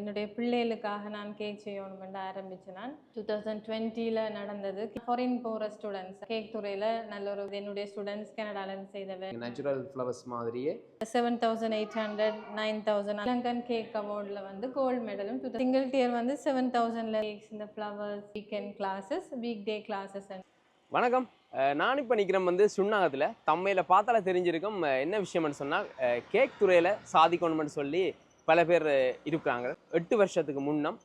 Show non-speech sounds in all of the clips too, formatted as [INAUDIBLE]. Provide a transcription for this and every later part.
என்னுடைய பிள்ளைகளுக்காக நான் கேக் செய்யணும்னு ஆரம்பிச்சு நான். டூ தௌசண்ட் டுவெண்ட்டியில் நடந்தது. ஃபாரின் போகிற ஸ்டூடெண்ட்ஸ் கேக் துறையில் நல்ல ஒரு என்னுடைய ஸ்டூடெண்ட்ஸ் கனடாலேருந்து செய்தவை. நேச்சுரல் ஃப்ளவர்ஸ் மாதிரியே. Seven thousand eight hundred nine thousand Lankan cake அவார்டில் வந்து கோல்டு மெடலும் சிங்கிள் டியர் வந்து செவன் தௌசண்டில் கேக்ஸ் இந்த flowers weekend classes week day classes வணக்கம். நான் இப்போ நிற்கிறேன் வந்து சுண்ணாகத்தில் தம்மையில் பார்த்தால தெரிஞ்சிருக்கும் என்ன விஷயம்னு சொன்னால் கேக் துறையில் சாதிக்கணும்னு சொல்லி பல பேர் இருக்காங்க. இருக்கிறாங்க எட்டு வருஷத்துக்கு முன்னம்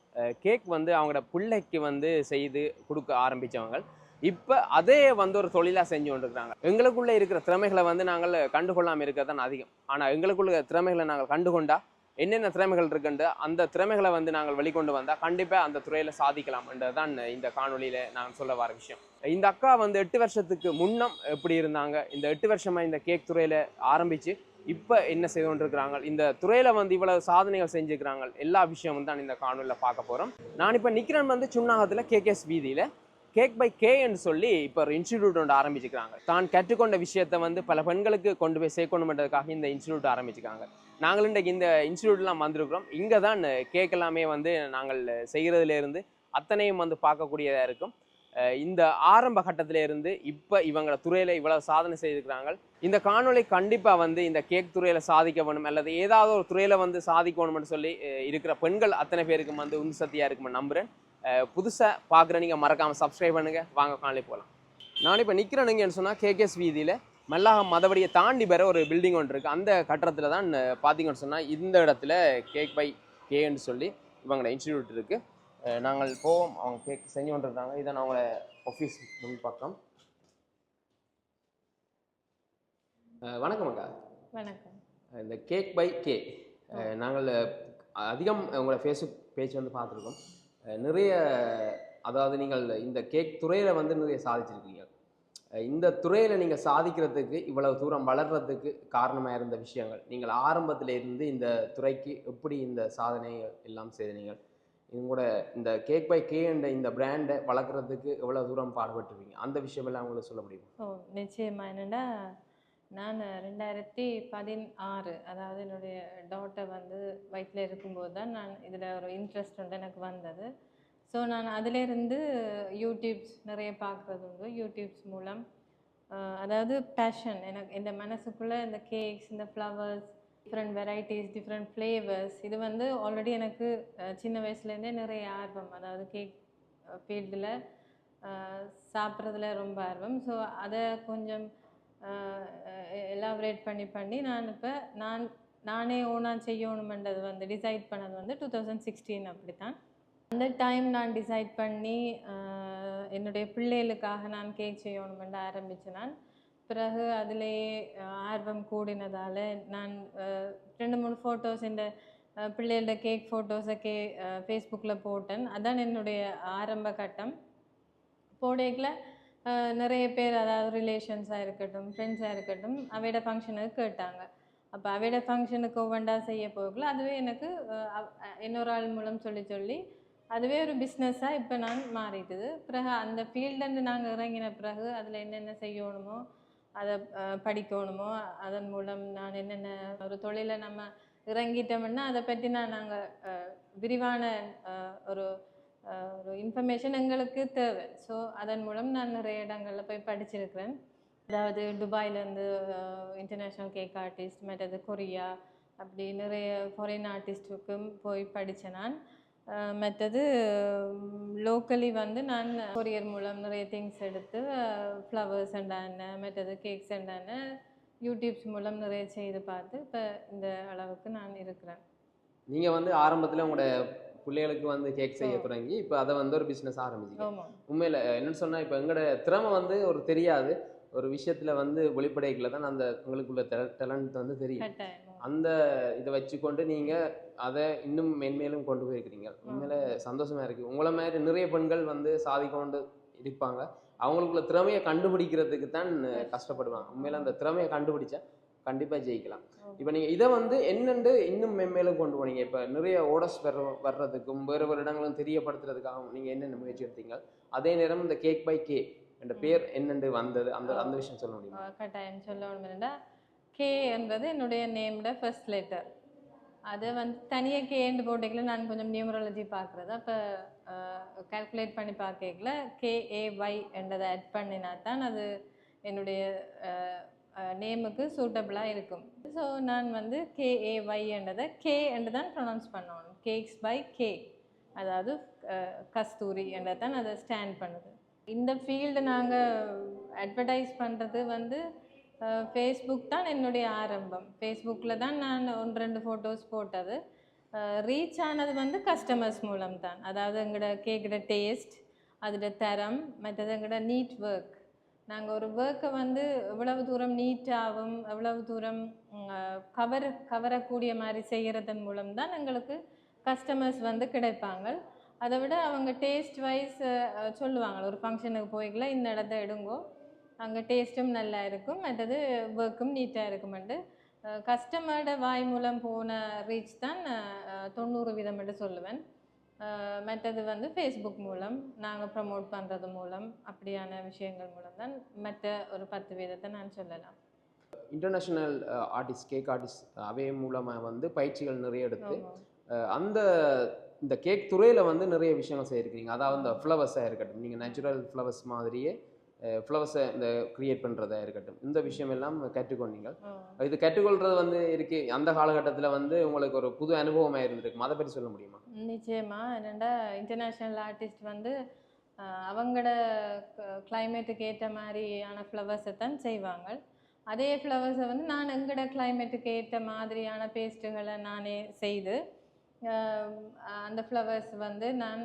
கேக் வந்து அவங்களோட பிள்ளைக்கு வந்து செய்து கொடுக்க ஆரம்பித்தவங்க இப்போ அதே வந்து ஒரு தொழிலாக செஞ்சு கொண்டிருக்கிறாங்க. எங்களுக்குள்ளே இருக்கிற திறமைகளை வந்து நாங்கள் கண்டுகொள்ளாமல் இருக்கிறது தான் அதிகம். ஆனால் எங்களுக்குள்ள திறமைகளை நாங்கள் கண்டுகொண்டா என்னென்ன திறமைகள் இருக்குண்டு அந்த திறமைகளை வந்து நாங்கள் வெளிக்கொண்டு வந்தால் கண்டிப்பாக அந்த துறையில் சாதிக்கலாம்ன்றது தான் இந்த காணொலியில் நான் சொல்ல வர விஷயம். இந்த அக்கா வந்து எட்டு வருஷத்துக்கு முன்னம் எப்படி இருந்தாங்க? இந்த எட்டு வருஷமாக இந்த கேக் துறையில் ஆரம்பித்து இப்போ என்ன செய்து கொண்டிருக்கிறாங்க இந்த துறையில் வந்து இவ்வளவு சாதனைகள் செஞ்சுக்கிறாங்க எல்லா விஷயமும் தான் இந்த காணொலியில் பார்க்க போகிறோம் நான் இப்போ நிற்கிறேன் வந்து சுண்ணாகத்தில் கேகேஎஸ் வீதியில் கேக் பை கேன்னு சொல்லி இப்போ ஒரு இன்ஸ்டிடியூட் ஒன்று ஆரம்பிச்சுக்கிறாங்க தான் கற்றுக்கொண்ட விஷயத்தை வந்து பல பெண்களுக்கு கொண்டு போய் சேர்க்கணுன்றதுக்காக இந்த இன்ஸ்டியூட் ஆரம்பிச்சிருக்காங்க. நாங்கள் இன்றைக்கு இந்த இன்ஸ்டிடியூட்லாம் வந்திருக்கிறோம். இங்கே தான் கேக் எல்லாமே வந்து நாங்கள் செய்கிறதுலேருந்து அத்தனையும் வந்து பார்க்கக்கூடியதாக இருக்கும். இந்த ஆரம்ப கட்டத்தில இருந்து இப்போ இவங்களை துறையில் இவ்வளவு சாதனை செய்திருக்கிறாங்க. இந்த காணொளி கண்டிப்பாக வந்து இந்த கேக் துறையில் சாதிக்க வேணும் அல்லது ஏதாவது ஒரு துறையில் வந்து சாதிக்கணும்னு சொல்லி இருக்கிற பெண்கள் அத்தனை பேருக்கும் வந்து உந்து சக்தியாக இருக்கும்னு நம்புகிறேன் புதுசாக பார்க்குற நீங்கள் மறக்காமல் சப்ஸ்கிரைப் பண்ணுங்க. வாங்க காணொலி போகலாம் நான் இப்போ நிற்கிறேனுங்கன்னு சொன்னால் கேகேஎஸ் வீதியில் மல்லாக மதவடியை தாண்டி பெற ஒரு பில்டிங் ஒன்று இருக்குது அந்த கட்டடத்தில் தான் பார்த்தீங்கன்னு சொன்னால் இந்த இடத்துல கேக் பை கேன்னு சொல்லி இவங்களோட இன்ஸ்டிடியூட் இருக்குது நாங்கள் போவோம். அவங்க கேக் செஞ்சு கொண்டிருக்காங்க இதான் அவங்கள ஆஃபீஸ் முன் பக்கம். வணக்கம் அக்கா. வணக்கம். இந்த கேக் பை கே நாங்கள் அதிகம் உங்களோட ஃபேஸ்புக் பேஜ் வந்து பார்த்துருக்கோம். நிறைய அதாவது நீங்கள் இந்த கேக் துறையில் வந்து நிறைய சாதிச்சிருக்கீங்க. இந்த துறையில் நீங்கள் சாதிக்கிறதுக்கு இவ்வளவு தூரம் வளர்றதுக்கு காரணமாக இருந்த விஷயங்கள். நீங்கள் ஆரம்பத்தில் இருந்து இந்த துறைக்கு எப்படி இந்த சாதனை எல்லாம் செய்தீங்க உங்களோட இந்த கேக் பை கே என்ற இந்த பிராண்டை வளர்க்குறதுக்கு எவ்வளோ தூரம் பாடுபட்டுருவீங்க அந்த விஷயமெல்லாம் உங்களுக்கு சொல்ல முடியுமா? ஓ நிச்சயமா. என்னென்னா நான் ரெண்டாயிரத்தி பதினாறு அதாவது என்னுடைய டாட்டர் வந்து வயிற்றில் இருக்கும்போது தான் நான் இதில் ஒரு இன்ட்ரெஸ்ட் உண்டு எனக்கு வந்தது. ஸோ நான் அதிலேருந்து யூடியூப்ஸ் நிறைய பார்க்குறது உண்டு. யூடியூப்ஸ் மூலம் அதாவது பேஷன் எனக்கு இந்த மனசுக்குள்ளே இந்த கேக்ஸ் இந்த flowers different varieties different flavours இது வந்து ஆல்ரெடி எனக்கு சின்ன வயசுலேருந்தே நிறைய ஆர்வம். அதாவது கேக் ஃபீல்டில் சாப்பிட்றதுல ரொம்ப ஆர்வம். ஸோ அதை கொஞ்சம் எலாபரேட் பண்ணி பண்ணி நான் இப்போ நான் நானே ஓனாக செய்யணுமென்றது வந்து டிசைட் பண்ணது வந்து டூ தௌசண்ட் சிக்ஸ்டீன் அப்படி தான் அந்த டைம் நான் டிசைட் பண்ணி என்னுடைய பிள்ளைகளுக்காக நான் கேக் செய்யணுமென்று ஆரம்பித்தேன் நான் பிறகு அதிலேயே ஆர்வம் கூடினதால் நான் ரெண்டு மூணு ஃபோட்டோஸ் இந்த பிள்ளைகளோட கேக் ஃபோட்டோஸை கே ஃபேஸ்புக்கில் போட்டேன். அதான் என்னுடைய ஆரம்ப கட்டம். போடையில் நிறைய பேர் அதாவது ரிலேஷன்ஸாக இருக்கட்டும் ஃப்ரெண்ட்ஸாக இருக்கட்டும் அவையோட ஃபங்க்ஷனுக்கு கேட்டாங்க. அப்போ அவையோட ஃபங்க்ஷனுக்கு ஒவ்வொன்றா செய்ய போகல அதுவே எனக்கு இன்னொரு ஆள் மூலம் சொல்லி சொல்லி அதுவே ஒரு பிஸ்னஸாக இப்போ நான் மாறிட்டுது. பிறகு அந்த ஃபீல்டுன்னு நாங்கள் இறங்கின பிறகு அதில் என்னென்ன செய்யணுமோ அதை படிக்கணுமோ? அதன் மூலம் நான் என்னென்ன ஒரு தொழிலை நம்ம இறங்கிட்டோம்னா அதை பற்றி நான் நாங்கள் விரிவான ஒரு ஒரு இன்ஃபர்மேஷன் எங்களுக்கு தேவை. ஸோ அதன் மூலம் நான் நிறைய இடங்களில் போய் படிச்சிருக்கிறேன். அதாவது துபாயிலேருந்து இன்டர்நேஷ்னல் கேக் ஆர்டிஸ்ட் மற்றது கொரியா அப்படி நிறைய ஃபாரின் ஆர்டிஸ்ட்டுக்கும் போய் படித்தேன் நான். மற்றது லோக்கலி வந்து நான் கொரியர் மூலம் நிறைய திங்ஸ் எடுத்து ஃப்ளவர்ஸ் என்ன மற்றது கேக்ஸ் என்ன யூடியூப்ஸ் மூலம் நிறைய செய்து பார்த்து இப்போ இந்த அளவுக்கு நான் இருக்கிறேன். நீங்கள் வந்து ஆரம்பத்தில் உங்களோட பிள்ளைகளுக்கு வந்து கேக் செய்ய. தொடங்கி இப்போ அதை வந்து ஒரு பிஸ்னஸ் ஆரம்பிச்சிங்க. உண்மையில் என்னன்னு சொன்னால் இப்போ எங்களோட திறமை வந்து ஒரு தெரியாது. ஒரு விஷயத்தில் வந்து வெளிப்படைகளை தான் அந்த உங்களுக்குள்ள டேலண்ட் வந்து தெரியும். அந்த இதை வச்சுக்கொண்டு நீங்கள் அதை இன்னும் மென்மேலும் கொண்டு போயிருக்கிறீங்க. உண்மையில சந்தோஷமா இருக்குது உங்களை மாதிரி நிறைய பெண்கள் வந்து சாதிக்கொண்டு இருப்பாங்க. அவங்களுக்குள்ள திறமையை கண்டுபிடிக்கிறதுக்கு தான் கஷ்டப்படுவாங்க. உண்மையில அந்த திறமையை கண்டுபிடிச்சா கண்டிப்பாக ஜெயிக்கலாம். இப்போ நீங்கள் இதை வந்து என்னென்று இன்னும் மென்மேலும் கொண்டு போனீங்க? இப்போ நிறைய ஓடர்ஸ் வர்ற வர்றதுக்கும் வேறு வேறு இடங்களும் தெரியப்படுத்துறதுக்காகவும் நீங்கள் என்னென்ன முயற்சி எடுத்தீங்க? அதே நேரம் இந்த கேக் பை கே என்ற பேர் என்னென்று வந்தது? அந்த அந்த விஷயம் சொல்ல முடியுமா? கட்டாயம் சொல்ல வேணுமெண்டா கே என்பது என்னுடைய நேமோட ஃபர்ஸ்ட் லெட்டர் அதை வந்து தனியாக கேண்டு போட்டிக்கல நான் கொஞ்சம் நியூமராலஜி பார்க்குறது. அப்போ கால்குலேட் பண்ணி பார்க்கல கேஏஒய் என்றதை ஆட் பண்ணினா தான் அது என்னுடைய நேமுக்கு சூட்டபிளாக இருக்கும். ஸோ நான் வந்து கேஏஒய் என்றதை கே என்று தான் ப்ரொனவுன்ஸ் பண்ணணும். கேக்ஸ் பை கே அதாவது கஸ்தூரி என்றதான் அதை ஸ்டாண்ட் பண்ணுது. இந்த ஃபீல்டு நாங்கள் அட்வர்டைஸ் பண்ணுறது வந்து ஃபேஸ்புக் தான் என்னுடைய ஆரம்பம். ஃபேஸ்புக்கில் தான் நான் ஒன்று ரெண்டு ஃபோட்டோஸ் போட்டது. ரீச் ஆனது வந்து கஸ்டமர்ஸ் மூலம் தான் அதாவது எங்களோட கேட்குற டேஸ்ட் அதோட தரம் மற்றது எங்களோட நீட் ஒர்க் நாங்கள் ஒரு ஒர்க்கை வந்து எவ்வளவு தூரம் நீட்டாகவும் எவ்வளவு தூரம் கவர் கவரக்கூடிய மாதிரி செய்கிறதன் மூலம் தான் எங்களுக்கு கஸ்டமர்ஸ் வந்து கிடைப்பாங்க. அதை விட அவங்க டேஸ்ட் வைஸ் சொல்லுவாங்க. ஒரு ஃபங்க்ஷனுக்கு போய்க்கல இந்த இடத்த எடுங்கோ. அங்கே டேஸ்ட்டும் நல்லா இருக்கும். மற்றது ஒர்க்கும் நீட்டாக இருக்குமெண்டு. கஸ்டமரோட வாய் மூலம் போன ரீச் தான் தொண்ணூறு வீதம் என்று சொல்லுவேன். மற்றது வந்து ஃபேஸ்புக் மூலம் நாங்கள் ப்ரமோட் பண்ணுறது மூலம் அப்படியான விஷயங்கள் மூலம் தான் மற்ற ஒரு பத்து வீதத்தை நான் சொல்லலாம். இன்டர்நேஷ்னல் ஆர்டிஸ்ட் கேக் ஆர்டிஸ்ட் அவை மூலமாக வந்து பயிற்சிகள் நிறைய எடுத்து அந்த இந்த கேக் துறையில் வந்து நிறைய விஷயங்கள் செய்திருக்கிறீங்க. அதாவது இந்த ஃப்ளவர்ஸாக இருக்கட்டும். நீங்கள் நேச்சுரல் ஃப்ளவர்ஸ் மாதிரியே ஃப்ளவர்ஸை இந்த க்ரியேட் பண்ணுறதா இருக்கட்டும். இந்த விஷயம் எல்லாம் கற்றுக்கொண்டீங்க. இது கற்றுக்கொள்றது வந்து இருக்கு. அந்த காலகட்டத்தில் வந்து உங்களுக்கு ஒரு புது அனுபவமாக இருந்திருக்கும் அதை பற்றி சொல்ல முடியுமா? நிச்சயமா. என்னென்னா இன்டர்நேஷ்னல் ஆர்டிஸ்ட் வந்து அவங்களோட கிளைமேட்டுக்கு ஏற்ற மாதிரியான ஃப்ளவர்ஸை தான் செய்வாங்க. அதே ஃப்ளவர்ஸை வந்து நான் எங்களோட கிளைமேட்டுக்கு ஏற்ற மாதிரியான பேஸ்ட்டுகளை நானே செய்து அந்த ஃப்ளவர்ஸ் வந்து நான்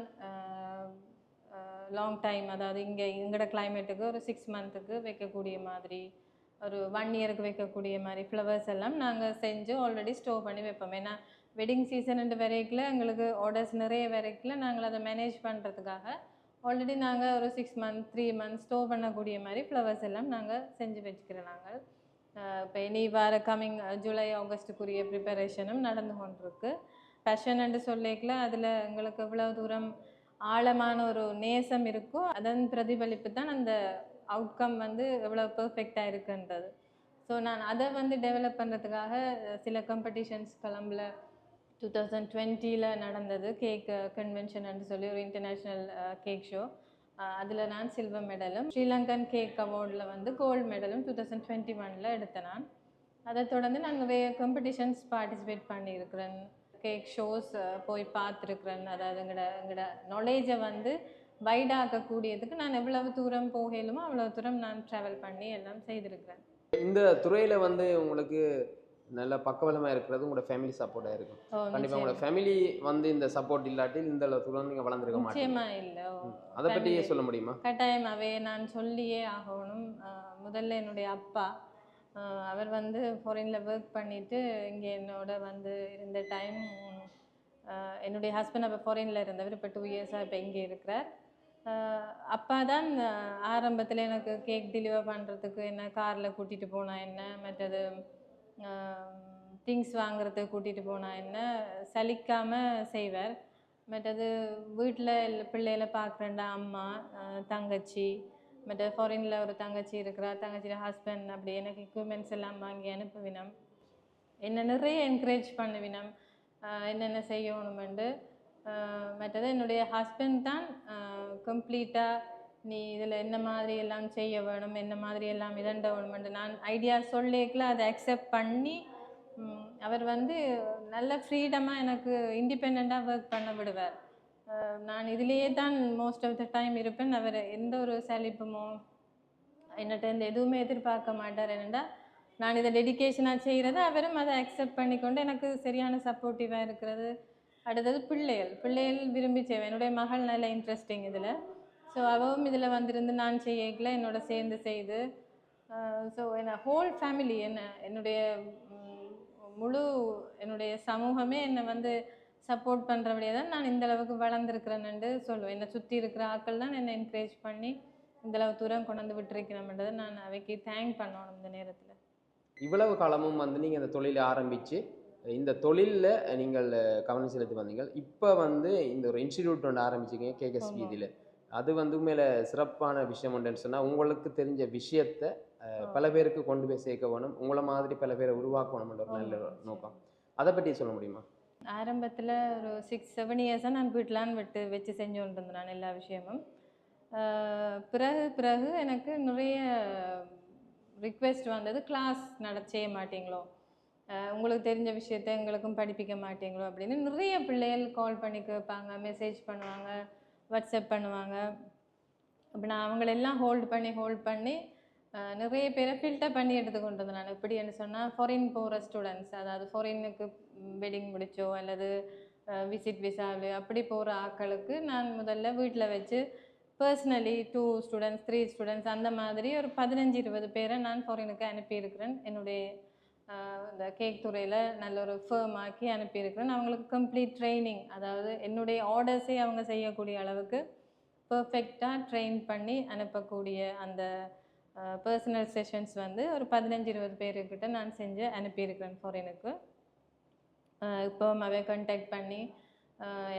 லாங் டைம் அதாவது இங்கே எங்களோட கிளைமேட்டுக்கு ஒரு சிக்ஸ் மந்த்துக்கு வைக்கக்கூடிய மாதிரி ஒரு ஒன் இயருக்கு வைக்கக்கூடிய மாதிரி ஃப்ளவர்ஸ் எல்லாம் நாங்கள் செஞ்சு ஆல்ரெடி ஸ்டோர் பண்ணி வைப்போம். ஏன்னா வெட்டிங் சீசன் வரைக்கும் எங்களுக்கு ஆர்டர்ஸ் நிறைய வரைக்கும் நாங்கள் அதை மேனேஜ் பண்ணுறதுக்காக ஆல்ரெடி நாங்கள் ஒரு six month three month store பண்ணக்கூடிய மாதிரி ஃப்ளவர்ஸ் எல்லாம் நாங்கள் செஞ்சு வச்சுக்கிறோம் நாங்கள் இப்போ இனி வர கம்மிங் ஜூலை ஆகஸ்ட்டுக்குரிய ப்ரிப்பரேஷனும் நடந்து கொண்டிருக்கு. பேஷன் என்று சொல்லிக்கல அதில் எங்களுக்கு இவ்வளோ தூரம் ஆழமான ஒரு நேசம் இருக்கோ அதன் பிரதிபலிப்பு தான் அந்த அவுட்கம் வந்து எவ்வளோ பெர்ஃபெக்டாக இருக்குன்றது. ஸோ நான் அதை வந்து டெவலப் பண்ணுறதுக்காக சில காம்படிஷன்ஸ் கிளம்புல. டூ தௌசண்ட் டுவெண்ட்டியில் நடந்தது கேக் கன்வென்ஷன் சொல்லி ஒரு இன்டர்நேஷ்னல் கேக் ஷோ அதில் நான் சில்வர் மெடலும் ஸ்ரீலங்கன் கேக் அவார்டில் வந்து கோல்டு மெடலும் டூ தௌசண்ட் டுவெண்ட்டி ஒனில் எடுத்தேன் நான். அதை தொடர்ந்து நான் நிறைய காம்படிஷன்ஸ் பார்ட்டிசிபேட் பண்ணியிருக்கிறேன். கேக் ஷோஸ் போய் பார்த்துருக்குறேன். அதாவது எங்களோட எங்களோட நாலேஜை வந்து வைடாக்கக்கூடியதுக்கு நான் எவ்வளவு தூரம் போகலுமோ அவ்வளவு தூரம் நான் ட்ராவல் பண்ணி எல்லாம் செய்திருக்கிறேன். இந்த துறையில் வந்து உங்களுக்கு நல்ல பக்கபலமாக இருக்கிறது உங்களோட ஃபேமிலி சப்போர்ட்டாக இருக்கும். கண்டிப்பாக உங்களோட. ஃபேமிலி வந்து இந்த சப்போர்ட் இல்லாட்டி இந்த தூரம் நீங்கள் வளர்ந்துருக்க மாட்டீங்க. இல்லை. அதை பற்றி family- சொல்ல முடியுமா? கட்டாயமாகவே நான் சொல்லியே ஆகணும். முதல்ல என்னுடைய அப்பா அவர் வந்து ஃபாரினில் ஒர்க் பண்ணிட்டு இங்கே என்னோட வந்து இருந்த டைம் என்னுடைய ஹஸ்பண்ட் அப்போ ஃபாரினில் இருந்தவர். இப்போ டூ இயர்ஸாக இப்போ இங்கே இருக்கிறார். அப்போ அப்பா தான் ஆரம்பத்தில் எனக்கு கேக் டெலிவர் பண்ணுறதுக்கு என்ன காரில் கூட்டிகிட்டு போனா என்ன மற்றது திங்ஸ் வாங்குறதுக்கு கூட்டிகிட்டு போனா என்ன சலிக்காமல் செய்வார். மற்றது வீட்டில் பிள்ளைகளை பார்க்குறேன்டா அம்மா தங்கச்சி மற்ற ஃபாரினில் ஒரு தங்கச்சி இருக்கிறா தங்கச்சியோட ஹஸ்பண்ட் அப்படி எனக்கு எக்யூப்மெண்ட்ஸ் எல்லாம் வாங்கி அனுப்புவினம். என்ன நிறைய என்கரேஜ் பண்ணுவினம். என்னென்ன செய்யணுமெண்டு மற்றது என்னுடைய ஹஸ்பண்ட் தான் கம்ப்ளீட்டாக நீ இதில் என்ன மாதிரி எல்லாம் செய்ய வேணும் என்ன மாதிரி எல்லாம் இதண்ட வேணுமெண்டு நான் ஐடியா சொல்லிக்கல அதை அக்செப்ட் பண்ணி அவர் வந்து நல்ல ஃப்ரீடமாக எனக்கு இண்டிபெண்ட்டாக ஒர்க் பண்ண விடுவார். நான் இதுலேயே தான் மோஸ்ட் ஆஃப் த டைம் இருப்பேன். அவர் எந்த ஒரு சலிப்புமோ என்னட்ட இருந்து எதுவுமே எதிர்பார்க்க மாட்டார். என்னென்னா நான் இதை டெடிகேஷனாக செய்கிறத அவரும் அதை அக்செப்ட் பண்ணிக்கொண்டு எனக்கு சரியான சப்போர்ட்டிவாக இருக்கிறது. அடுத்தது பிள்ளைகள். பிள்ளைகள் விரும்பி செய்வேன். என்னுடைய மகள் நல்ல இன்ட்ரெஸ்டிங் இதில். ஸோ அவவும் இதில் வந்திருந்து நான் செய்யக்கல என்னோட சேர்ந்து செய்து ஸோ என்ன ஹோல் ஃபேமிலி என்ன என்னுடைய முழு என்னுடைய சமூகமே என்னை வந்து சப்போர்ட் பண்ணுறபடியே தான் நான் இந்த அளவுக்கு வளர்ந்துருக்கிறேன்னு சொல்லுவேன். என்னை சுற்றி இருக்கிற ஆட்கள் தான் என்னை என்கரேஜ் பண்ணி இந்த அளவு தூரம் கொண்டு வந்து விட்டுருக்கிறோம்ன்றதை நான் அவைக்கு தேங்க் பண்ணணும் இந்த நேரத்தில். இவ்வளவு காலமும் வந்து நீங்கள் இந்த தொழிலை ஆரம்பித்து இந்த தொழிலில் நீங்கள் கவனம் செலுத்தி வந்தீங்க. இப்போ வந்து இந்த ஒரு இன்ஸ்டிடியூட் ஒன்று ஆரம்பிச்சிங்க கேகஸ். வீதியில் அது வந்து மேலே சிறப்பான விஷயம் ஒன்றுன்னு சொன்னால் உங்களுக்கு தெரிஞ்ச விஷயத்தை பல பேருக்கு கொண்டு போய் சேர்க்க வேணும். உங்களை மாதிரி பல பேரை உருவாக்கணும்ன்ற ஒரு நல்ல. நோக்கம். அதை பற்றி சொல்ல முடியுமா? ஆரம்பத்தில் ஒரு சிக்ஸ் செவன் இயர்ஸாக நான் வீட்டிலான் விட்டு வச்சு செஞ்சு கொண்டு இருந்தேன் நான் எல்லா விஷயமும். பிறகு பிறகு எனக்கு நிறைய ரிக்வெஸ்ட் வந்தது கிளாஸ் நட செய்ய மாட்டீங்களோ? உங்களுக்கு தெரிஞ்ச விஷயத்த எங்களுக்கும் படிப்பிக்க மாட்டீங்களோ அப்படின்னு நிறைய பிள்ளைகள் கால் பண்ணி கேட்பாங்க மெசேஜ் பண்ணுவாங்க வாட்ஸ்அப் பண்ணுவாங்க. அப்போ நான் அவங்களெல்லாம் ஹோல்ட் பண்ணி ஹோல்ட் பண்ணி நிறைய பேரை ஃபில்டர் பண்ணி எடுத்து கொண்டு வந்தேன் நான் எப்படின்னு சொன்னால் ஃபாரின் போகிற ஸ்டூடெண்ட்ஸ் அதாவது ஃபாரினுக்கு வெட்டிங் முடிச்சோ அல்லது விசிட் விசாவில் அப்படி போகிற ஆட்களுக்கு நான் முதல்ல வீட்டில் வச்சு personally two students three students அந்த மாதிரி ஒரு பதினஞ்சு இருபது பேரை நான் ஃபாரினுக்கு அனுப்பியிருக்கிறேன். என்னுடைய இந்த கேக் துறையில் நல்ல ஒரு ஃபேம் ஆக்கி அனுப்பியிருக்கிறேன். அவங்களுக்கு கம்ப்ளீட் ட்ரைனிங் அதாவது என்னுடைய ஆர்டர்ஸே அவங்க செய்யக்கூடிய அளவுக்கு பர்ஃபெக்டாக ட்ரெயின் பண்ணி அனுப்பக்கூடிய அந்த பர்சனல் செஷன்ஸ் வந்து ஒரு பதினஞ்சு இருபது பேருக்கிட்ட நான் செஞ்சு அனுப்பியிருக்கிறேன் ஃபாரினுக்கு இப்போ அவை கான்டாக்ட் பண்ணி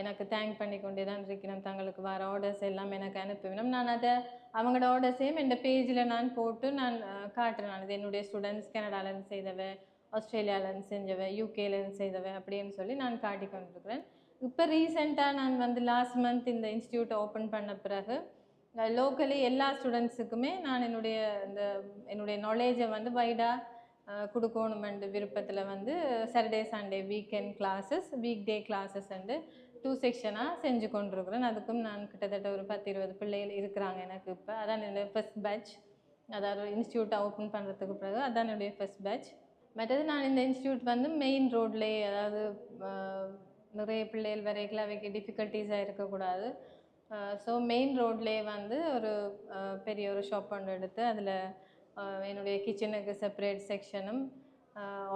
எனக்கு தேங்க் பண்ணி கொண்டே தான் இருக்கிறேன் தங்களுக்கு வர ஆர்டர்ஸ் எல்லாம் எனக்கு அனுப்பிவிடும் நான் அதை அவங்களோட ஆர்டர்ஸையும் இந்த பேஜில் நான் போட்டு நான் காட்டுறேன். நான் என்னுடைய ஸ்டூடெண்ட்ஸ் கனடாலேருந்து செய்தவ ஆஸ்திரேலியாவிலேருந்து செஞ்சவை யூகேலேருந்து செய்தவ அப்படின்னு சொல்லி நான் காட்டி கொண்டிருக்கிறேன். இப்போ ரீசெண்டாக நான் வந்து லாஸ்ட் மந்த் இந்த இன்ஸ்டியூட்டை ஓப்பன் பண்ண பிறகு லோக்கலி எல்லா ஸ்டூடெண்ட்ஸுக்குமே நான் என்னுடைய இந்த என்னுடைய நாலேஜை வந்து வைடாக கொடுக்கணுமெண்டு விருப்பத்தில் வந்து Saturday Sunday weekend classes week day classes and two செக்ஷனாக செஞ்சு கொண்டிருக்கிறேன். அதுக்கும் நான் கிட்டத்தட்ட ஒரு பத்து இருபது பிள்ளைகள் இருக்கிறாங்க எனக்கு இப்போ. அதான் என்னுடைய ஃபர்ஸ்ட் பேட்ச் அதாவது இன்ஸ்டியூட்டை ஓப்பன் பண்ணுறதுக்கு பிறகு அதான் என்னுடைய ஃபர்ஸ்ட் பேட்ச் மற்றது நான் இந்த இன்ஸ்டியூட் வந்து மெயின் ரோட்லேயே அதாவது நிறைய பிள்ளைகள் வரைக்கும் அவைக்கு டிஃபிகல்ட்டிஸாக இருக்கக்கூடாது. ஸோ மெயின் ரோட்லேயே வந்து ஒரு பெரிய ஒரு ஷாப் ஒன்று எடுத்து அதில் என்னுடைய கிச்சனுக்கு செப்பரேட் செக்ஷனும்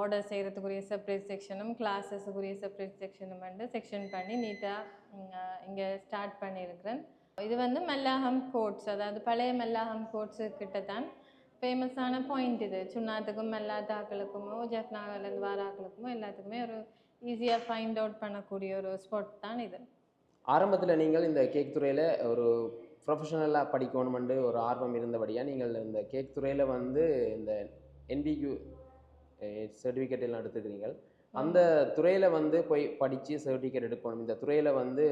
ஆர்டர் செய்கிறதுக்குரிய செப்பரேட் செக்ஷனும் கிளாஸஸுக்குரிய செப்பரேட் செக்ஷனும் வந்து செக்ஷன் பண்ணி நீட்டாக இங்கே ஸ்டார்ட் பண்ணியிருக்கிறேன். இது வந்து மல்லாகம் கோட்ஸ் அதாவது பழைய மல்லாகம் கோட்ஸு கிட்ட தான் ஃபேமஸான பாயிண்ட் இது. சுண்ணாத்துக்கும் மல்லாத்தாக்களுக்குமோ ஜெஃப்னாவிலேருந்து வாராக்களுக்குமோ எல்லாத்துக்குமே ஒரு ஈஸியாக ஃபைண்ட் அவுட் பண்ணக்கூடிய ஒரு ஸ்பாட் தான் இது. ஆரம்பத்தில் நீங்கள் இந்த கேக் துறையில் ஒரு ப்ரொஃபஷனலாக படிக்கணுமெண்டு ஒரு ஆர்வம் இருந்தபடியாக நீங்கள் இந்த கேக் துறையில் வந்து இந்த என்பிக்யூ சர்டிஃபிகேட் எல்லாம் எடுத்துக்கிறீங்கள் அந்த துறையில் வந்து போய் படித்து சர்டிஃபிகேட் எடுக்கணும். இந்த துறையில் வந்து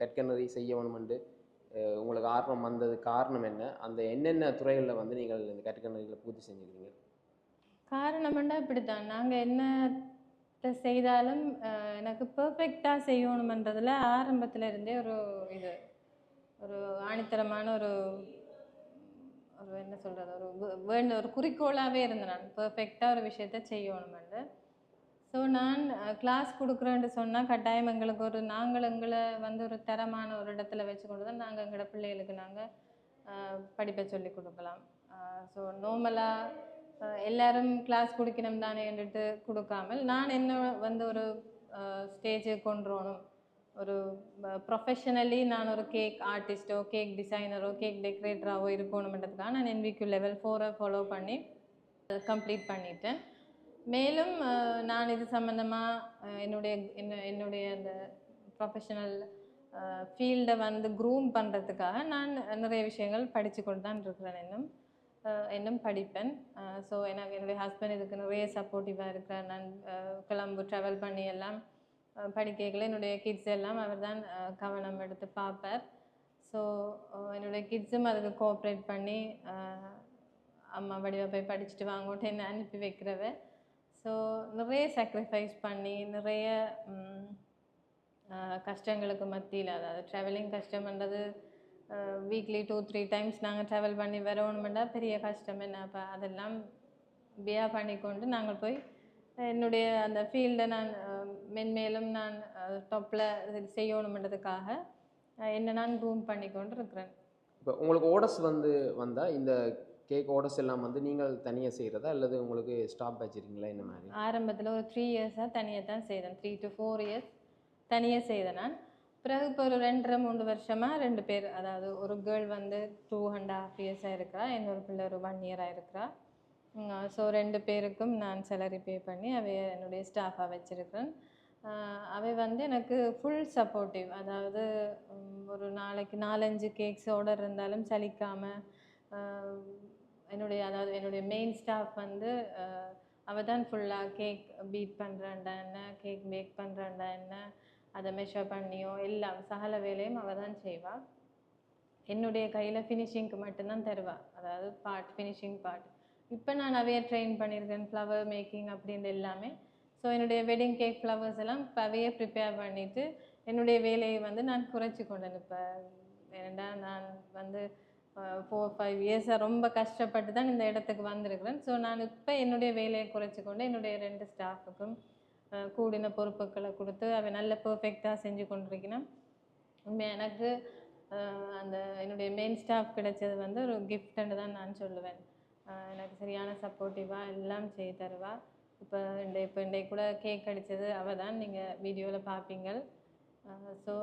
கற்கனறி செய்யணுமெண்டு உங்களுக்கு ஆர்வம் வந்தது காரணம் என்ன? அந்த என்னென்ன துறைகளில் வந்து நீங்கள் இந்த கற்கனரிகளை பூர்த்தி செஞ்சுக்கிறீங்க காரணம்னா இப்படி தான் நாங்கள் என்ன செய்தாலும் எனக்கு பர்ஃபெக்டாக செய்யணுமன்றதில் ஆரம்பத்தில் இருந்தே ஒரு இது. ஒரு ஆணித்தரமான ஒரு ஒரு என்ன சொல்கிறது ஒரு வேண்ட ஒரு குறிக்கோளாகவே இருந்தேன் நான் பர்ஃபெக்டாக ஒரு விஷயத்த செய்யணுமெண்டு ஸோ நான் கிளாஸ் கொடுக்குறேன்னு சொன்னால் கட்டாயம் எங்களுக்கு ஒரு நாங்கள் எங்களை வந்து ஒரு தரமான ஒரு இடத்துல வச்சு கொண்டு தான் நாங்கள் எங்களோட பிள்ளைகளுக்கு நாங்கள் படிப்பை சொல்லி கொடுக்கலாம். ஸோ நார்மலாக எல்லாரும் கிளாஸ் குடிக்கணும் தானே என்றுட்டு கொடுக்காமல் நான் என்ன வந்து ஒரு ஸ்டேஜுக்கு கொண்டு வரணும். ஒரு ப்ரொஃபஷனலி நான் ஒரு கேக் ஆர்டிஸ்ட்டோ கேக் டிசைனரோ கேக் டெக்கரேட்டராகவோ இருக்கணுமென்றதுக்காக நான் என்விக்யூ லெவல் ஃபோரை ஃபாலோ பண்ணி கம்ப்ளீட் பண்ணிட்டேன். மேலும் நான் இது சம்மந்தமாக என்னுடைய என்ன- என்னுடைய அந்த ப்ரொஃபஷனல் ஃபீல்டை வந்து க்ரூம் பண்ணுறதுக்காக நான் நிறைய விஷயங்கள் படித்து கொண்டு தான் இருக்கிறேன் இன்னும் இன்னும் படிப்பேன் ஸோ எனக்கு என்னுடைய ஹஸ்பண்ட் இதுக்கு நிறைய சப்போர்ட்டிவாக இருக்கிறார். நான் கிளம்பு ட்ராவல் பண்ணி எல்லாம் அஹ், என்னுடைய கிட்ஸ் எல்லாம் அவர் தான் கவனம் எடுத்து பார்ப்பார். ஸோ என்னுடைய கிட்ஸும் அதுக்கு கோஆப்ரேட் பண்ணி அம்மா வடிவா போய் படிச்சுட்டு வாங்கோட்டு என்ன அனுப்பி வைக்கிறவ. ஸோ நிறைய சாக்ரிஃபைஸ் பண்ணி நிறைய கஷ்டங்களுக்கு மத்தியில் அதாவது ட்ராவலிங் கஷ்டம்ன்றது வீக்லி டூ த்ரீ டைம்ஸ் நாங்கள் ட்ராவல் பண்ணி வரணுமெண்டா பெரிய கஷ்டம். என்ன அப்போ அதெல்லாம் பியா பண்ணிக்கொண்டு நாங்கள் போய் என்னுடைய அந்த ஃபீல்டை நான் மென்மேலும் நான் டாப்பில் செய்யணுமென்றதுக்காக என்ன நான் க்ரூம் பண்ணிக்கொண்டு இருக்கிறேன் இப்போ உங்களுக்கு ஓடஸ் வந்து வந்தால் இந்த கேக் ஓடஸ் எல்லாம் வந்து நீங்கள் தனியாக செய்கிறதா அல்லது உங்களுக்கு ஸ்டாப் வச்சுருக்கீங்களா? இந்த மாதிரி? ஆரம்பத்தில் ஒரு த்ரீ இயர்ஸாக தனியாக தான் செய்தேன். த்ரீ டு ஃபோர் இயர்ஸ் தனியாக செய்தேன் நான். பிறகு இப்போ ஒரு ரெண்டரை மூணு வருஷமாக ரெண்டு பேர் அதாவது ஒரு கேர்ள் வந்து டூ அண்ட் ஹாஃப் இயர்ஸாக இருக்கிறா இன்னொரு பிள்ளை ஒரு ஒன் இயராக இருக்கிறா. ஸோ ரெண்டு பேருக்கும் நான் சேலரி பே பண்ணி அவை என்னுடைய ஸ்டாஃபாக வச்சுருக்கிறேன். அவை வந்து எனக்கு ஃபுல் சப்போர்ட்டிவ் அதாவது ஒரு நாளைக்கு நாலஞ்சு கேக்ஸ் ஆர்டர் இருந்தாலும் சலிக்காமல் என்னுடைய அதாவது என்னுடைய மெயின் ஸ்டாஃப் வந்து அவள் தான் ஃபுல்லாக கேக் பீட் பண்ணுறாண்டா என்ன கேக் பேக் பண்ணுறாண்டா என்ன அதை மெஷர் பண்ணியோ எல்லாம் சகல வேலையும் அவள் தான் செய்வாள் என்னுடைய கையில் ஃபினிஷிங்க்கு மட்டும்தான் தருவாள் அதாவது பார்ட் ஃபினிஷிங் பார்ட் இப்போ நான் நிறைய ட்ரெயின் பண்ணியிருக்கேன் ஃப்ளவர் மேக்கிங் அப்படின்னு எல்லாமே. ஸோ என்னுடைய வெட்டிங் கேக் ஃப்ளவர்ஸ் எல்லாம் இப்போ ப்ரிப்பேர் பண்ணிவிட்டு என்னுடைய வேலையை வந்து நான் குறைச்சி கொண்டேன் இப்போ ஏன்னா நான் வந்து ஃபோர் ஃபைவ் இயர்ஸாக ரொம்ப கஷ்டப்பட்டு தான் இந்த இடத்துக்கு வந்திருக்கிறேன். ஸோ நான் இப்போ என்னுடைய வேலையை குறைச்சி கொண்டு என்னுடைய ரெண்டு ஸ்டாஃபுக்கும் கூடின பொறுப்புகளை கொடுத்து அவை நல்ல பர்ஃபெக்டாக செஞ்சு கொண்டிருக்கிறேன். உண்மையாக எனக்கு அந்த என்னுடைய மெயின் ஸ்டாஃப் கிடைச்சது வந்து ஒரு கிஃப்ட்ன்னு தான் நான் சொல்லுவேன். எனக்கு சரியான சப்போர்ட்டிவாக எல்லாம் செய்து தருவாள் இப்போ இந்த இப்போ இன்றைக்கு கூட கேக் அடித்தது அவள் தான் நீங்கள் வீடியோவில் பார்ப்பீங்க ஸோ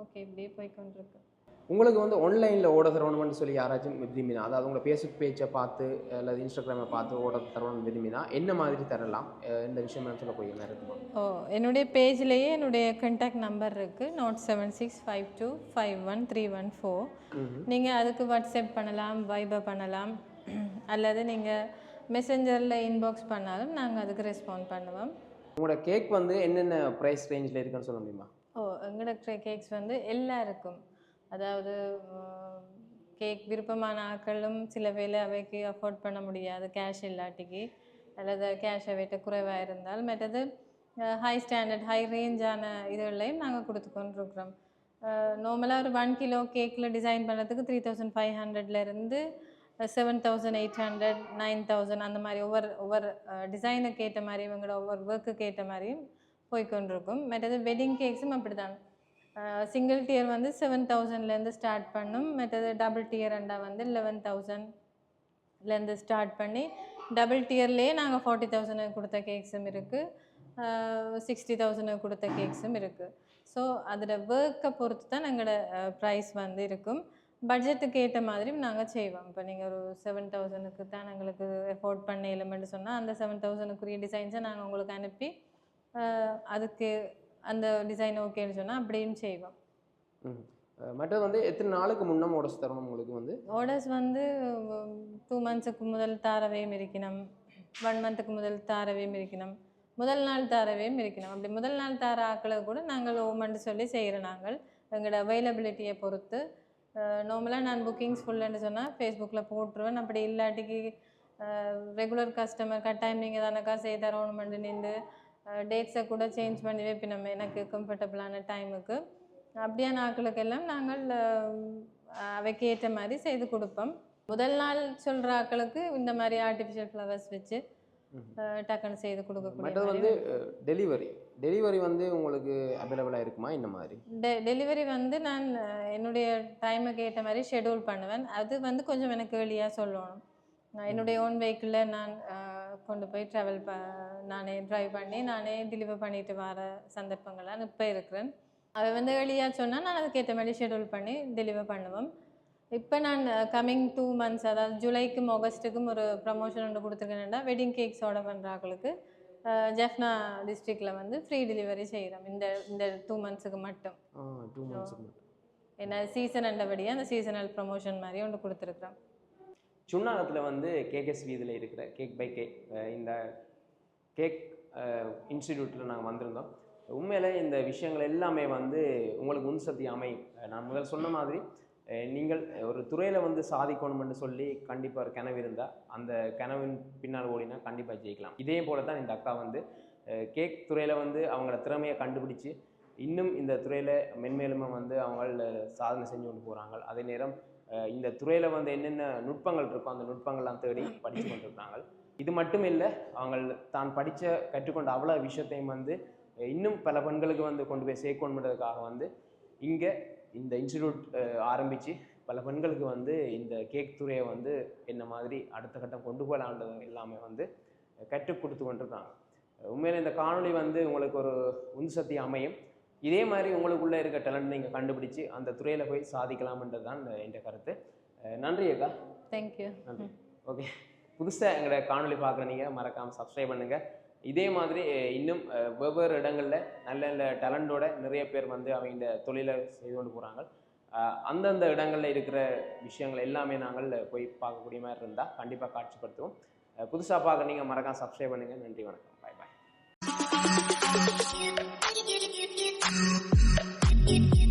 ஓகே இப்படியே போய் கொண்டிருக்கு உங்களுக்கு வந்து ஆன்லைனில் ஓட தரணும்னு சொல்லி யாராச்சும் விரும்பினா அதாவது உங்களை ஃபேஸ்புக் பேஜை பார்த்து அல்லது இன்ஸ்டாகிராமை பார்த்து ஓட தரணும்னு விரும்பினா என்ன மாதிரி தரலாம்? இந்த விஷயம் சொல்லக்கூடிய மாதிரி இருக்குமா ஓ என்னுடைய பேஜ்லேயே என்னுடைய கண்டாக்ட் நம்பர் இருக்குது note seven six five two five one three one four நீங்கள் அதுக்கு வாட்ஸ்அப் பண்ணலாம் வைபர் பண்ணலாம். [CLEARS THROAT] அல்லது நீங்கள் மெசஞ்சரில் இன்பாக்ஸ் பண்ணாலும் நாங்கள் அதுக்கு ரெஸ்பாண்ட் பண்ணுவோம். உங்களோட கேக் வந்து என்னென்ன ப்ரைஸ் ரேஞ்சில் இருக்குன்னு சொல்ல முடியுமா? ஓ எங்களோட கேக்ஸ் வந்து எல்லாருக்கும். அதாவது கேக் விருப்பமான ஆட்களும் சில வேளை அவைக்கு அஃபோர்ட் பண்ண முடியாது கேஷ் இல்லாட்டிக்கு. அல்லது கேஷ் அவைட்ட குறைவாக இருந்தால் மற்றது ஹை ஸ்டாண்டர்ட் ஹை ரேஞ்சான இதுகளையும் நாங்கள் கொடுத்து கொண்டிருக்கிறோம். நார்மலாக ஒரு ஒன் கிலோ கேக்கில் டிசைன் பண்ணுறதுக்கு த்ரீ தௌசண்ட் ஃபைவ் ஹண்ட்ரட்லேருந்து seven thousand eight hundred nine thousand அந்த மாதிரி ஒவ்வொரு ஒவ்வொரு டிசைனுக்கு ஏற்ற மாதிரி இவங்களோட ஒவ்வொரு ஒர்க்குக்கு ஏற்ற மாதிரியும் போய்க்கொண்டிருக்கும். மற்றது வெட்டிங் கேக்ஸும் அப்படி தான் சிங்கிள் டியர் வந்து செவன் தௌசண்ட்லேருந்து ஸ்டார்ட் பண்ணும். மற்றது டபுள் டியர் அண்டா வந்து லெவன் தௌசண்ட்லேருந்து ஸ்டார்ட் பண்ணி டபுள் டியர்லேயே நாங்கள் ஃபார்ட்டி தௌசண்ட் கொடுத்த கேக்ஸும் இருக்குது சிக்ஸ்டி தௌசண்ட் கொடுத்த கேக்ஸும் இருக்குது ஸோ அதோட ஒர்க்கை பொறுத்து தான் எங்களோட ப்ரைஸ் வந்து இருக்கும். பட்ஜெட்டுக்கு ஏற்ற மாதிரி நாங்கள் செய்வோம். இப்போ நீங்கள் ஒரு செவன் தௌசண்ட்க்கு தான் எங்களுக்கு எஃபோர்ட் பண்ண எலிமெண்ட் சொன்னால் அந்த செவன் தௌசண்ட்க்குரிய டிசைன்ஸை நாங்கள் உங்களுக்கு அனுப்பி அதுக்கு அந்த டிசைன் ஓகேன்னு சொன்னால் அப்படியும் செய்வோம். மற்றது வந்து எத்தனை நாளுக்கு முன்னம் ஓட தரணும் உங்களுக்கு வந்து? ஆர்டர்ஸ் வந்து டூ மந்த்ஸுக்கு முதல் தாரவையும் இருக்கணும். ஒன் மந்த்துக்கு முதல் தாரவையும் இருக்கணும். முதல் நாள் தாரவையும் இருக்கணும். அப்படி முதல் நாள் தார ஆக்களை கூட நாங்கள் ஓமன்ட்டு சொல்லி செய்கிறோம் நாங்கள். எங்களோட அவைலபிலிட்டியை பொறுத்து நார்மலாக நான் புக்கிங்ஸ் ஃபுல்லுன்னு சொன்னால் ஃபேஸ்புக்கில் போட்டுருவேன். அப்படி இல்லாட்டிக்கு ரெகுலர் கஸ்டமர் கட்டாயம் நீங்கள் தானக்கா செய்து தரணுமெண்டு நின்று டேட்ஸை கூட சேஞ்ச் பண்ணி வைப்பினோம். எனக்கு கம்ஃபர்டபுளான டைமுக்கு அப்படியான ஆக்களுக்கெல்லாம் நாங்கள் அவைக்கு ஏற்ற மாதிரி செய்து கொடுப்போம். முதல் நாள் சொல்கிற ஆக்களுக்கு இந்த மாதிரி ஆர்டிஃபிஷியல் ஃப்ளவர்ஸ் வச்சு டக்குன்னு செய்து கொடுக்கக்கூடிய வந்து டெலிவரி டெலிவரி வந்து உங்களுக்கு அவைலபிளாக இருக்குமா? இந்த மாதிரி? டெ டெலிவரி வந்து நான் என்னுடைய டைமுக்கு ஏற்ற மாதிரி ஷெடியூல் பண்ணுவேன். அது வந்து கொஞ்சம் எனக்கு ஏர்லியாக சொல்லணும். நான் என்னுடைய ஓன் வெஹிக்கிளில் நான் கொண்டு போய் ட்ராவல் ப நானே ட்ரைவ் பண்ணி நானே டெலிவர் பண்ணிட்டு வர சந்தர்ப்பங்கள்லாம் இப்போ இருக்கிறேன். அதை வந்து ஏர்லியாக சொன்னால் நான் அதுக்கேற்ற மாதிரி ஷெடியூல் பண்ணி டெலிவர் பண்ணுவோம் இப்போ நான் கம்மிங் டூ மந்த்ஸ் அதாவது ஜூலைக்கும் ஆகஸ்ட்டுக்கும் ஒரு ப்ரமோஷன் ஒன்று கொடுத்துருக்கேன்டா வெட்டிங் கேக்ஸ் ஆர்டர் பண்ணுறாங்களுக்கு ஜெஃப்னா டிஸ்ட்ரிக்டில் வந்து ஃப்ரீ டெலிவரி செய்கிறோம் இந்த இந்த டூ மந்த்ஸுக்கு மட்டும். டூ மந்த்ஸுக்கு மட்டும். ஏன்னா சீசன் அண்டபடியாக அந்த சீசனல் ப்ரமோஷன் மாதிரி ஒன்று கொடுத்துருக்குறோம். சுண்ணாகத்தில் வந்து கேகேஎஸ் வீதியில் இருக்கிற கேக் பை கேக் இந்த கேக் இன்ஸ்டிடியூட்டில் நாங்கள் வந்திருந்தோம். உண்மையில இந்த விஷயங்கள் எல்லாமே வந்து உங்களுக்கு முன் சக்தி அமையும். நான் முதல் சொன்ன மாதிரி நீங்கள் ஒரு துறையில் வந்து சாதிக்கணும்னு சொல்லி கண்டிப்பாக ஒரு கனவு இருந்தால் அந்த கனவின் பின்னால் ஓடினா கண்டிப்பாக ஜெயிக்கலாம். இதே போல தான் இந்த அக்கா வந்து கேக் துறையில் வந்து அவங்கள திறமையை கண்டுபிடிச்சு இன்னும் இந்த துறையில் மென்மேலுமே வந்து அவங்க சாதனை செஞ்சு கொண்டு போகிறாங்க அதே நேரம் இந்த துறையில் வந்து என்னென்ன நுட்பங்கள் இருக்கோ அந்த நுட்பங்கள்லாம் தேடி படித்து கொண்டிருக்காங்க. இது மட்டும் இல்லை அவங்கள் தான் படித்த கற்றுக்கொண்ட அவ்வளோ விஷயத்தையும் வந்து இன்னும் பல பெண்களுக்கு வந்து கொண்டு போய் சேர்க்கணுன்றதுக்காக வந்து இங்கே இந்த இன்ஸ்டிடியூட் ஆரம்பித்து பல பெண்களுக்கு வந்து இந்த கேக் துறையை வந்து என்ன மாதிரி அடுத்த கட்டம் கொண்டு போகலான்றது எல்லாமே வந்து கற்றுக் கொடுத்து கொண்டிருக்காங்க. உண்மையில இந்த காணொளி வந்து உங்களுக்கு ஒரு உந்துசக்தி அமையும். இதே மாதிரி உங்களுக்குள்ளே இருக்க டேலண்ட் நீங்கள் கண்டுபிடிச்சு அந்த துறையில் போய் சாதிக்கலாம்ன்றது தான் என் கருத்து நன்றி அக்கா. தேங்க்யூ நன்றி. ஓகே. புதுசாக எங்களோட காணொளி பார்க்குற நீங்கள் மறக்காமல் சப்ஸ்கிரைப் பண்ணுங்கள் இதே மாதிரி இன்னும் வெவ்வேறு இடங்களில் நல்ல நல்ல டேலண்டோட நிறைய பேர் வந்து அவங்க தொழிலை செய்து கொண்டு போகிறாங்க அந்தந்த இடங்களில் இருக்கிற விஷயங்கள் எல்லாமே நாங்கள் போய் பார்க்கக்கூடிய மாதிரி இருந்தால் கண்டிப்பாக காட்சிப்படுத்துவோம். புதுசாக பார்க்க நீங்கள் மறக்காம சப்ஸ்கிரைப் பண்ணுங்கள் நன்றி வணக்கம். பாய் பாய் Thank you.